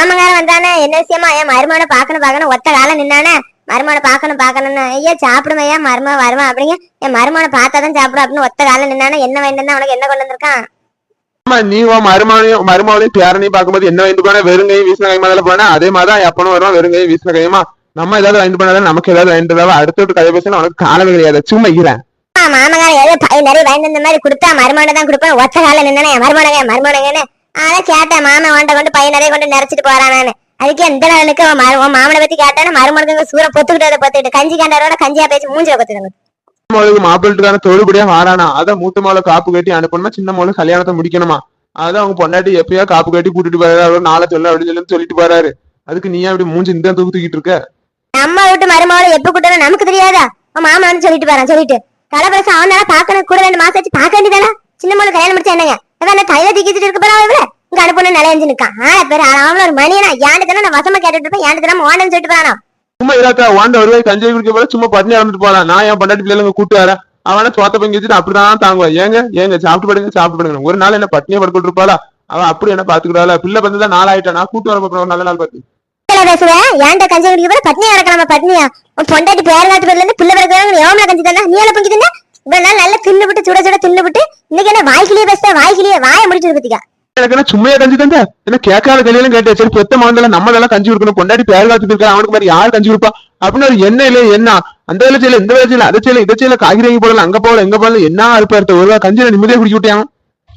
மாமங்காரன் வந்தானே? என்ன விஷயமா? என் மருமகனை பாக்கணும் பாக்கணும் ஒத்த காலம் நின்னானே? மருமகனை பாக்கணும் பாக்கணும்னு ஐயா சாப்பிடுமா ஐயா? மருமக வருமா? அப்படிங்க. என் மருமகனை பார்த்தாதான் சாப்பிடும். அப்படின்னு ஒத்த காலம் நின்னானே என்ன வேண்டாம் உனக்கு என்ன கொண்டு வந்திருக்கான்? ஆமா நீ உன் மருமகனையும் மருமகளையும் பேரனையும் பார்க்கும்போது என்ன வாங்கிட்டு போனா? வெறுங்கையும் வீசின கை முதல்ல போனா? அதே மாதிரிதான் எப்பனும் வருவான் வெறுங்கையும் வீசின கையுமா? நம்ம ஏதாவது வாங்கிட்டு போனாலும் நமக்கு ஏதாவது வாங்கிட்டு வரவா அடுத்த விட்டு கதை பேசினா உனக்கு காலமே கிடையாது. சும்மா இருக்கிறேன் ஆ, மாமங்காரன் ஏதோ நிறைய வாங்கி இந்த மாதிரி கொடுத்தா மருமகனை தான் கொடுப்பேன். ஒத்த காலம் நின்னானே என் மருமகனங்க அதான் கேட்டேன் மாமன் வாண்ட கொண்டு பையன் நிறைய கொண்டு நிறைச்சிட்டு போறான் நானு அதுக்கு எந்த நாளுக்கு உன் மாமனை பத்தி கேட்டானே மருமகனுக்கு சூற பொத்துக்கிட்டு பொத்துக்கிட்டு கஞ்சி காண்டாரோட கஞ்சியா பேசி மூஞ்சில கொத்துக்கணும் மகளுக்கு மாப்பிள்ளைக்கான தொழுபடியா வாரானா அதான் மூத்த மகளை காப்பு கட்டி அனுப்பணுமா? சின்ன மகளை கல்யாணத்தை முடிக்கணுமா? அதான் அவங்க பொண்டாட்டி எப்பயோ காப்பு கட்டி கூட்டிட்டு போறாரு. நாளை சொல்ல அப்படின்னு சொல்லி சொல்லிட்டு போறாரு. அதுக்கு நீ அப்படி மூஞ்சி இந்த தூக்கு தூக்கிட்டு இருக்க? நம்ம வீட்டு மருமகளை எப்ப கூட்டணும் நமக்கு தெரியாதா? உன் மாமன் வந்து சொல்லிட்டு போறான் சொல்லிட்டு. அவன் தானே பாக்கணும் கூட ரெண்டு மாசம் வச்சு பாக்க வேண்டியதானே? சின்ன மொழி கல்யாணம் முடிச்சா என்னங்க? அந்த கையில தூக்கிட்டு இருக்க போறா இவர இங்க அனுப்பணும் நிலையஞ்சு நிக்கான் ஆனா பேரு அவன் ஒரு மணியனா. தானே நான் வசமா கேட்டுட்டு இருப்பேன். ஏண்டு தானே ஓண்டன்னு சொல்லிட்டு போறானா? சும்மா இல்லாக்கா வாண்ட வருவாய் கஞ்சி குடிக்க போல சும்மா பட்னி இறந்துட்டு போறான். நான் என் பொண்டாட்டி பிள்ளைங்க கூட்டு வரேன். அவன சோத்த பங்கி வச்சுட்டு அப்படிதான் தாங்குவான். ஏங்க ஏங்க சாப்பிட்டு படுங்க சாப்பிட்டு படுங்க. ஒரு நாள் என்ன பட்னியா படுக்கிட்டு இருப்பாளா? அவன் அப்படி என்ன பாத்துக்கிறாளா பிள்ளை வந்து நாள் ஆயிட்டா? நான் கூட்டு வர போறேன் ஒரு நல்ல நாள் பார்த்து. பேசுவேன் ஏன்டா கஞ்சி குடிக்க போற? பட்னியா கிடக்கலாமா பட்னியா பொண்டாட்டி பேர் காட்டு பேர்ல இருந்து பிள்ளை பிறகு எவ்வளவு கஞ்சி தந்தா? நீ எல்லாம் பங்கி இவ்வளவு நாள் நல்லா தின்னு விட்டு சுட சுட தின்னு விட்டு இன்னைக்கு என்ன வாய்க்கிலேயே பேசுற வாய்க்கிலேயே வாய முடிச்சது பத்திக்கா எனக்கு சும்மையா கஞ்சி தந்த? என்ன கேட்காத கல்யாணம் கேட்டேன் சரி பெத்த மகன்ல நம்ம எல்லாம் கஞ்சி கொடுக்கணும் கொண்டாடி பேர் காத்துட்டு இருக்கா அவனுக்கு மாதிரி யார் கஞ்சி கொடுப்பா? அப்படின்னு ஒரு என்ன இல்லையே என்ன அந்த வேலை செய்யல இந்த வேலை செய்யல அதை செய்யல இதை செய்யல காய்கறி வாங்கி போடல அங்க போகல எங்க போகல என்ன இருப்பாரு ஒரு கஞ்சியில நிம்மதியா குடிக்க விட்டியான்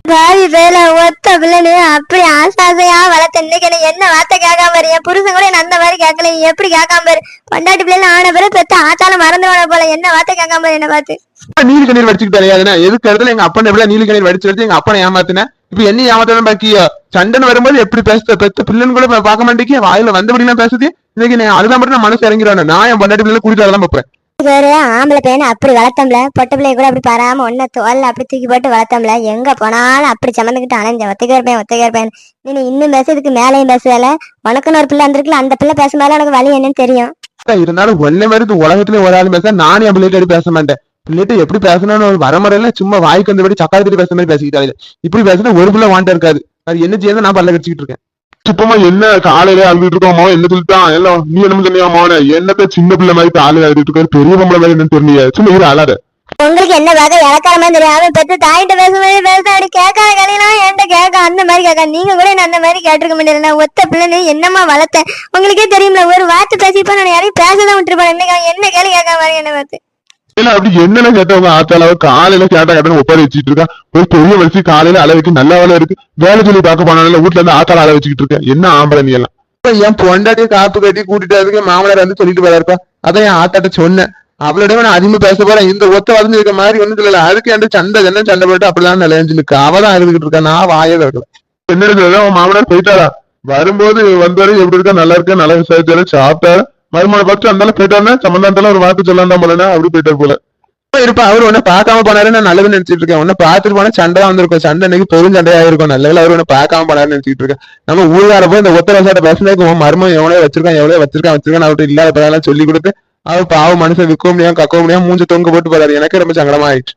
பாவி வேலை ஒத்த பிள்ளைன்னு அப்படி ஆசாசையா வளர்த்த இன்னைக்கு என்ன என்ன வார்த்தை கேட்காம பாரு? என் புருஷன் கூட என்ன அந்த மாதிரி கேட்கல. எப்படி கேட்காம பாரு? பொண்டாட்டி பிள்ளைல ஆன பிறகு பெத்த ஆத்தால மறந்து வாழ போல. என்ன வார்த்தை கேட்காம பாரு என்ன பார்த்து. நீலி கண்ணீர் வடிச்சுக்கிட்டாரு அதுனா எதுக்கு இடத்துல எங்க அப்பா எவ்வளவு நீலி கண்ணீர் வடிச்சு வடிச்சு எங்க அப்பனை ஏமாத்தினேன்? இப்ப என்ன ஏமாத்தாலும் பாக்கியோ சண்டன் வரும்போது எப்படி பேசுத பெத்த பிள்ளைன்னு கூட பாக்க பார்க்க மாட்டேங்க வாயில வந்தபடிலாம் பேசுது. இன்னைக்கு நான் அதுதான் மட்டும் நான் மனசு இறங்கிறானு நான் என் பொண்டாட்டி பிள்ளைல கூட்டிட்டு வரதான் பார்ப்பேன். வேற ஆம்பளை பையனை அப்படி வளர்த்தம்ல. பொட்ட பிள்ளைய கூட அப்படி பராம ஒன்ன தோல்ல அப்படி தூக்கி போட்டு வளர்த்தம்ல. எங்க போனாலும் அப்படி சமந்துக்கிட்டு அலைஞ்ச ஒத்தைக்கு இருப்பேன் ஒத்தைக்கு இருப்பேன் நீ இன்னும் பேசுறதுக்கு மேலையும் பேசுவேல உனக்குன்னு ஒரு பிள்ளை வந்திருக்குல்ல அந்த பிள்ளை பேசும்போது உனக்கு வழி என்னன்னு தெரியும். இருந்தாலும் ஒன்ன மாதிரி உலகத்துல ஒரு ஆள் பேச நானும் என் பிள்ளைகிட்ட பேச மாட்டேன். பிள்ளைகிட்ட எப்படி பேசணும்னு ஒரு வரமுறையில சும்மா வாய்க்கு வந்தபடி சக்காலத்துட்டு பேசுற மாதிரி பேசிக்கிட்டாங்க இப்படி பேசினா ஒரு பிள்ளை வாண்ட இருக்காது. அது என்ன செய்யறது நான் பல்ல கடிச்சிட்டு இருக்கேன். சுத்தமா என்ன காலையில அழுதுட்டு இருக்கோம் மோன் என்ன சொல்லிட்டான் எல்லாம் நீ என்ன சொன்னியா மோன? என்னத்த சின்ன பிள்ளை மாதிரி காலையில அழுதுட்டு இருக்காரு? பெரிய பொம்பளை மாதிரி என்னன்னு தெரியல சும்மா இரு அழாத. உங்களுக்கு என்ன வகை இலக்காரமா தெரியும் அவன் பெற்று தாயிட்ட பேசும்போது பேச அப்படி கேட்காத கலையெல்லாம் என்கிட்ட கேட்க. அந்த மாதிரி கேட்க. நீங்க கூட என்ன அந்த மாதிரி கேட்டிருக்க முடியல நான் ஒத்த பிள்ளைன்னு என்னமா வளர்த்தேன் உங்களுக்கே தெரியும்ல ஒரு வார்த்தை பேசிப்பா நான் யாரையும் பேசதான் விட்டுருப்பேன். இன்னைக்கு என்ன கேள்வி கேட்காம மாதிரி என்ன பார்த்து. இல்ல அப்படி என்னென்ன கேட்டவங்க ஆத்தால காலையில கேட்ட கேட்ட ஒப்பாரி வச்சுட்டு இருக்கா? ஒரு பெரிய வலிச்சு காலையில அள வைக்க நல்ல வேலை இருக்கு. வேலை சொல்லி பார்க்க போனால வீட்டுல இருந்து ஆத்தால அள வச்சுக்கிட்டு இருக்க என்ன ஆம்பளை நீ எல்லாம்? இப்ப என் பொண்டாட்டி காப்பு கட்டி கூட்டிட்டு அதுக்கு மாமனார் வந்து சொல்லிட்டு வராருப்பா அதான் என் ஆத்தாட்ட சொன்னேன். அவளோட நான் அதிகமா பேச போறேன் இந்த ஒத்த வளர்ந்து இருக்க மாதிரி ஒண்ணும் சொல்லல. அதுக்கு என் சண்டை என்ன சண்டை போட்டு அப்படிதான் நிலையஞ்சு நிக்க. அவதான் இருந்துகிட்டு இருக்கா. நான் வாயே இருக்கல என்ன சொல்ல உன் மாமனார் போயிட்டாரா? வரும்போது வந்தாரு எப்படி இருக்கா? நல்லா இருக்கா? நல்லா விசாரிச்சாரு? சாப்பிட்டாரு? மருமனை பார்த்து அந்தாலும் போயிட்டாருன்னா சம்பந்தாந்தாலும் ஒரு வாக்கு சொல்லாம போலனா அப்படி போயிட்டாரு போல. இருப்பா அவர் உன்னை பார்க்காம போனாரு நான் நல்லது நினைச்சிட்டு இருக்கேன். உன்னை பார்த்துட்டு போனா சண்டை வந்திருக்கும். சண்டை இன்னைக்கு பெரும் சண்டையா இருக்கும். நல்ல அவர் உன்னை பார்க்காம போனாருன்னு நினைச்சிட்டு இருக்கேன். நம்ம ஊர்கார போய் இந்த ஒத்த வசாட்ட பேசினதுக்கு உன் மர்மம் எவ்வளவு வச்சிருக்கான் எவ்வளவு வச்சிருக்கான் வச்சிருக்கான் அவர்கிட்ட இல்லாத பதெல்லாம் சொல்லி கொடுத்து அவர் பாவம் மனுஷன் விற்க முடியாம கக்க முடியாம மூஞ்ச தொங்க போட்டு போறாரு. எனக்கு ரொம்ப சங்கடமா ஆயிடுச்சு.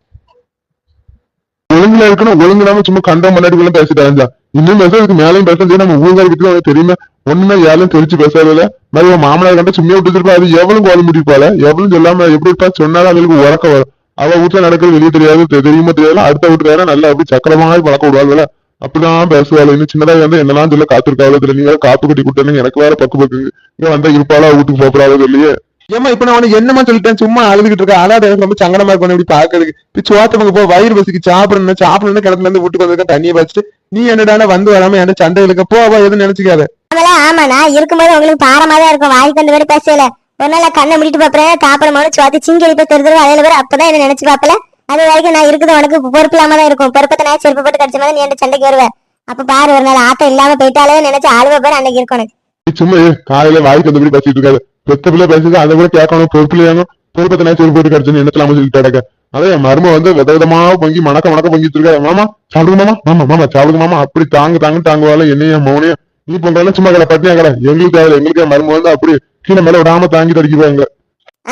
ஒழுங்குல இருக்கணும் ஒழுங்கு சும்மா கண்டம் முன்னாடி பேசிட்டு இன்னும் பேசுறதுக்கு மேலையும் பேசுறது நம்ம கிட்ட அவனுக்கு தெரியுமா? ஒண்ணுமே யாரும் தெரிச்சு பேசாதல மாதிரி உன் மாமனார் கண்ட சும்மியா விட்டுருப்பா அது எவ்வளவு கோலம் முடிப்பால எவ்வளவு சொல்லாம எப்படி இருப்பா சொன்னாலும் அவளுக்கு உறக்க வரும். அவ வீட்டுல நடக்கிறது வெளியே தெரியாது தெரியுமா தெரியாது அடுத்த வீட்டுக்கார நல்லா அப்படி சக்கரமாக பழக்க விடுவாங்கல்ல அப்படிதான் பேசுவாள். இன்னும் சின்னதா வந்து என்னெல்லாம் சொல்ல காத்திருக்காவளோ தெரியல. நீ வேற காப்பு கட்டி கொடுத்தேன்னு எனக்கு வேற பக்கு பக்கு இங்க வந்தா இருப்பாளா வீட்டுக்கு போப்படாவோ இல்லையே ஏமா இப்ப நான் உனக்கு என்னமா சொல்லிட்டேன்? சும்மா அழுதுகிட்டு இருக்க. அதான் எனக்கு ரொம்ப சங்கடமா இருக்கும் இப்படி பாக்குறதுக்கு இப்ப சோத்தவங்க போ வயிறு பசிக்கு சாப்பிடணும் சாப்பிடணும் கிடத்துல இருந்து வீட்டுக்கு வந்திருக்கேன் தண்ணியை வச்சுட்டு நீ என்னடான வந்து வராம என்ன சண்டை இருக்க. போ எதுவும் நினைச்சுக்காத. ஆமால ஆமா நான் இருக்கும்போது உங்களுக்கு பாரமா தான் இருக்கும். வாய்க்கு அந்த மாதிரி பேசல. ஒரு நாள் கண்ணை முடிட்டு பாப்பறேன். சாப்பிடும் போது சுவாத்தி சிங்கி போய் தெரிஞ்சு அதில் பேர் அப்பதான் என்ன நினைச்சு பாப்பல? அது வரைக்கும் நான் இருக்குது உனக்கு பொறுப்பு இல்லாம தான் இருக்கும் பொறுப்பத்தை நான் செருப்பு போட்டு கடிச்ச மாதிரி நீ என் சண்டைக்கு வருவேன் அப்ப பாரு ஒரு நாள் ஆட்டம் இல்லாம போயிட்டாலே நினைச்சு ஆளுவ பேர் அன்னைக்கு இருக்கும் எனக்கு சும்மா காலையில வாய்க்கு வந்தபடி பேசிட்டு இருக்காது. பெத்த பிள்ளை பேசுறது அதை கூட கேட்கணும். பொறுப்பு ஏங்கணும் பொறுப்பத்தை நான் செருப்பு போட்டு கிடைச்சுன்னு என்னத்துல சொல்லிட்டு கிடக்க அதே என் மரும வந்து வித விதமா பொங்கி மணக்க மணக்க பொங்கிட்டு இருக்காரு மாமா சாப்பிடுங்க மாமா. மாமா மாமா சாப்பிடுங்க மாமா. அப்படி தாங்கு தாங்கு தாங்குவாள். என்னைய மௌனிய நீ பண்றாலும் சும்மா கடை பட்டினியா கடை எங்களுக்கு தேவை எங்களுக்கு மரும வந்து அப்படி கீழே மேல விடாம தாங்கி தடிக்குவாங்க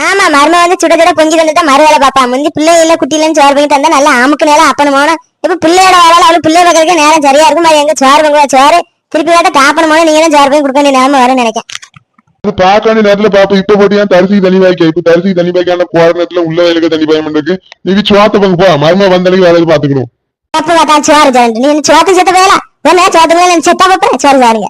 ஆமா மரும வந்து சுட சுட பொங்கி தந்துட்டா மறு வேலை பாப்பா. முந்தி பிள்ளை இல்ல குட்டி இல்லன்னு சோறு பொங்கி தந்தா நல்லா அமுக்கு நேரம் அப்பனு போனோம் இப்ப பிள்ளையோட வேலை அவளுக்கு பிள்ளை பார்க்கறதுக்கு நேரம் சரியா இருக்கும். அது எங்க சோறு பொங்குவா சோறு திருப்பி கேட்ட காப்பன மோனும் நீங்க தான் சோறு போய் கொடுக்க வேண்டிய நிலைமை வரும்னு நினைக்கிறேன். அது பார்க்க வேண்டிய நேரத்துல பாப்போம். இப்ப போட்டியா தரிசி தண்ணி வாய்க்க இப்ப தரிசி தண்ணி வாய்க்கான கோர நேரத்துல உள்ள வயலுக்கு தண்ணி பாயம் இருக்கு நீ சோத்த பங்கு போ. மரும வந்தனைக்கு வேலைக்கு பாத்துக்கணும் தப்பு பார்த்தா சோறு நீ சோத்து செத்த போயலாம் என்ன சோத்து மேல செத்தா பார்ப்பேன் சோறு சாருங்க